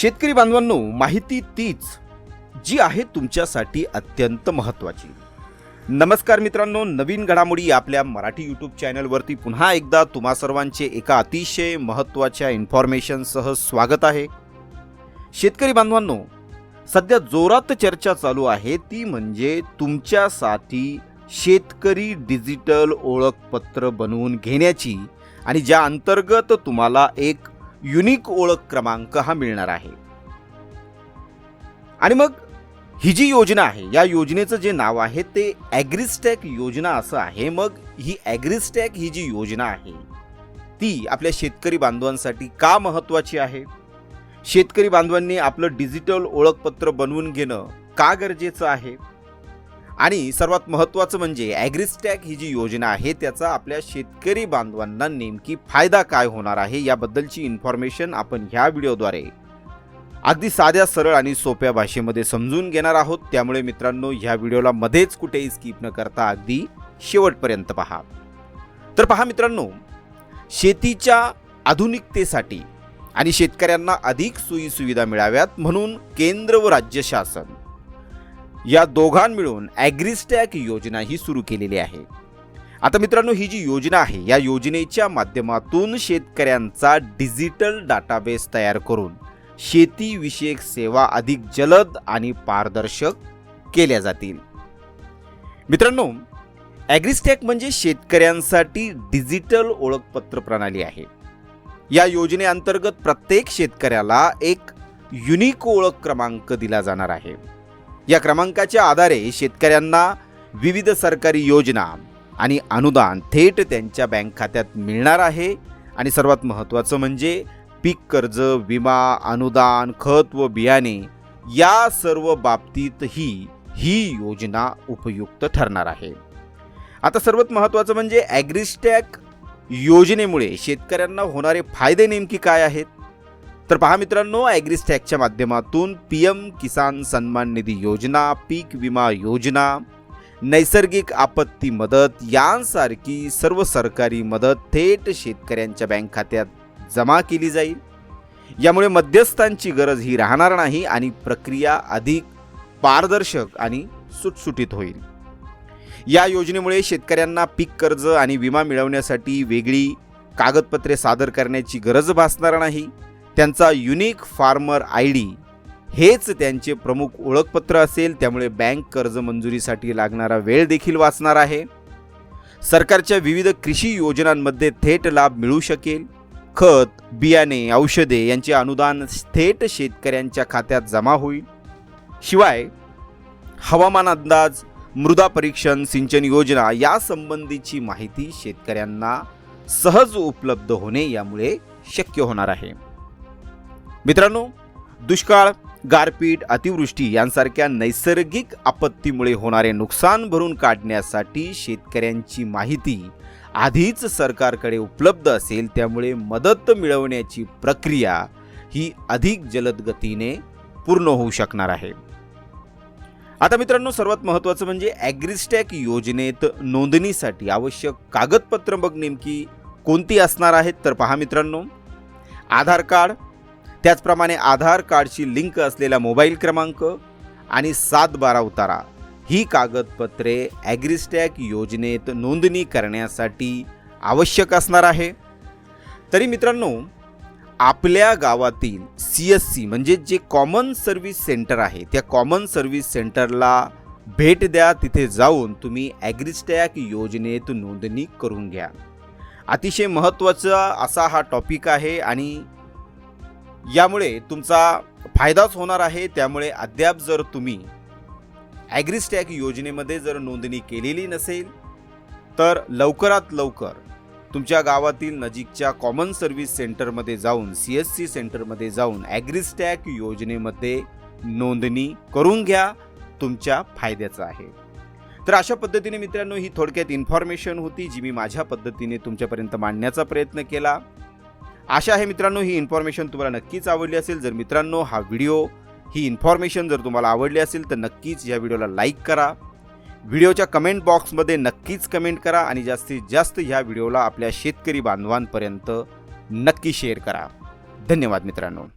शेतकरी बांधवांनो माहिती तीच जी आहे तुमच्यासाठी अत्यंत महत्त्वाची. नमस्कार मित्रांनो नवीन घडामोडी आपल्या मराठी यूट्यूब चॅनलवरती पुन्हा एकदा तुम्हा सर्वांचे एका अतिशय महत्त्वाच्या इन्फॉर्मेशनसह स्वागत आहे. शेतकरी बांधवांनो सध्या जोरात चर्चा चालू आहे ती म्हणजे तुमच्यासाठी शेतकरी डिजिटल ओळखपत्र बनवून घेण्याची आणि ज्या अंतर्गत तुम्हाला एक युनिक ओळख क्रमांक हा मिळणार आहे. आणि मग ही जी योजना आहे या योजनेचं जे नाव आहे ते ॲग्रिस्टॅक योजना असं आहे. मग ही ॲग्रिस्टॅक ही जी योजना आहे ती आपल्या शेतकरी बांधवांसाठी का महत्त्वाची आहे? शेतकरी बांधवांनी आपलं डिजिटल ओळखपत्र बनवून घेणं का गरजेचं आहे? आणि सर्वात महत्त्वाचं म्हणजे ॲग्रिस्टॅक ही जी योजना आहे त्याचा आपल्या शेतकरी बांधवांना नेमकी फायदा काय होणार आहे याबद्दलची इन्फॉर्मेशन आपण ह्या व्हिडिओद्वारे अगदी साध्या सरळ आणि सोप्या भाषेमध्ये समजून घेणार आहोत. त्यामुळे मित्रांनो ह्या व्हिडिओला मध्येच कुठेही स्किप न करता अगदी शेवटपर्यंत पहा. तर पहा मित्रांनो शेतीच्या आधुनिकतेसाठी आणि शेतकऱ्यांना अधिक सोयीसुविधा मिळाव्यात म्हणून केंद्र व राज्य शासन या दोघां मिळून ॲग्रिस्टॅक योजना ही सुरू केलेली आहे. आता मित्रांनो ही जी योजना आहे या योजनेच्या माध्यमातून शेतकऱ्यांचा डिजिटल डाटाबेस तयार करून शेतीविषयक सेवा अधिक जलद आणि पारदर्शक केल्या जातील. मित्रांनो ॲग्रिस्टॅक म्हणजे शेतकऱ्यांसाठी डिजिटल ओळखपत्र प्रणाली आहे. या योजनेअंतर्गत प्रत्येक शेतकऱ्याला एक युनिक ओळख क्रमांक दिला जाणार आहे. या क्रमांकाच्या आधारे शेतकऱ्यांना विविध सरकारी योजना आणि अनुदान थेट त्यांच्या बँक खात्यात मिळणार आहे. आणि सर्वात महत्त्वाचं म्हणजे पीक कर्ज विमा अनुदान खत व बियाणे या सर्व बाबतीतही ही योजना उपयुक्त ठरणार आहे. आता सर्वात महत्त्वाचं म्हणजे ॲग्रिस्टॅक योजनेमुळे शेतकऱ्यांना होणारे फायदे नेमकी काय आहेत? तर पहा मित्रांनो ॲग्रिस्टॅकच्या माध्यमातून पी एम किसान सन्मान निधी योजना पीक विमा योजना नैसर्गिक आपत्ती मदत यांसारखी सर्व सरकारी मदत थेट शेतकऱ्यांच्या बँक खात्यात जमा केली जाईल. यामुळे मध्यस्थांची गरज ही राहणार नाही आणि प्रक्रिया अधिक पारदर्शक आणि सुटसुटीत होईल. या योजनेमुळे शेतकऱ्यांना पीक कर्ज आणि विमा मिळवण्यासाठी वेगळी कागदपत्रे सादर करण्याची गरज भासणार नाही. त्यांचा युनिक फार्मर आय डी हेच त्यांचे प्रमुख ओळखपत्र असेल. त्यामुळे बँक कर्ज मंजुरीसाठी लागणारा वेळ देखील वाचणार आहे. सरकारच्या विविध कृषी योजनांमध्ये थेट लाभ मिळू शकेल. खत बियाणे औषधे यांचे अनुदान थेट शेतकऱ्यांच्या खात्यात जमा होईल. शिवाय हवामान अंदाज मृदा परीक्षण सिंचन योजना यासंबंधीची माहिती शेतकऱ्यांना सहज उपलब्ध होणे यामुळे शक्य होणार आहे. मित्रांनो दुष्काळ गारपीट अतिवृष्टी यांसारख्या नैसर्गिक आपत्तीमुळे होणारे नुकसान भरून काढण्यासाठी शेतकऱ्यांची माहिती आधीच सरकारकडे उपलब्ध असेल त्यामुळे मदत मिळवण्याची प्रक्रिया ही अधिक जलद गतीने पूर्ण होऊ शकणार आहे. आता मित्रांनो सर्वात महत्त्वाचं म्हणजे ॲग्रिस्टॅक योजनेत नोंदणीसाठी आवश्यक कागदपत्र मग नेमकी कोणती असणार आहेत तर पहा मित्रांनो. आधार कार्ड त्याचप्रमाणे आधार कार्डशी लिंक असलेला मोबाईल क्रमांक आणि सात बारा उतारा. ही कागदपत्रे ॲग्रिस्टॅक योजनेत नोंदणी करण्यासाठी आवश्यक असणार आहे. तरी मित्रांनो आपल्या गावातील सी एस सी म्हणजे जे कॉमन सर्व्हिस सेंटर आहे त्या कॉमन सर्व्हिस सेंटरला भेट द्या तिथे जाऊन तुम्ही ॲग्रिस्टॅक योजनेत नोंदणी करून घ्या. अतिशय महत्त्वाचा असा हा टॉपिक आहे आणि यामुळे तुमचा फायदाच होणार आहे. त्यामुळे अद्याप जर तुम्ही ॲग्रीस्टॅक योजनेमध्ये जर नोंदणी केलेली नसेल तर लवकरात लवकर तुमच्या गावातील नजीकच्या कॉमन सर्व्हिस सेंटरमध्ये जाऊन सी एस सी सेंटरमध्ये जाऊन ॲग्रीस्टॅक योजनेमध्ये नोंदणी करून घ्या. तुमच्या फायद्याचं आहे. तर अशा पद्धतीने मित्रांनो ही थोडक्यात इन्फॉर्मेशन होती जी मी माझ्या पद्धतीने तुमच्यापर्यंत मांडण्याचा प्रयत्न केला. आशा आहे मित्रांनो ही इन्फॉर्मेशन तुम्हाला नक्कीच आवडली असेल. जर मित्रांनो हा व्हिडिओ ही इन्फॉर्मेशन जर तुम्हाला आवडली असेल तर नक्कीच या व्हिडिओला लाईक करा. व्हिडिओच्या कमेंट बॉक्समध्ये नक्कीच कमेंट करा आणि जास्तीत जास्त ह्या व्हिडिओला आपल्या शेतकरी बांधवांपर्यंत नक्की शेअर करा. धन्यवाद मित्रांनो.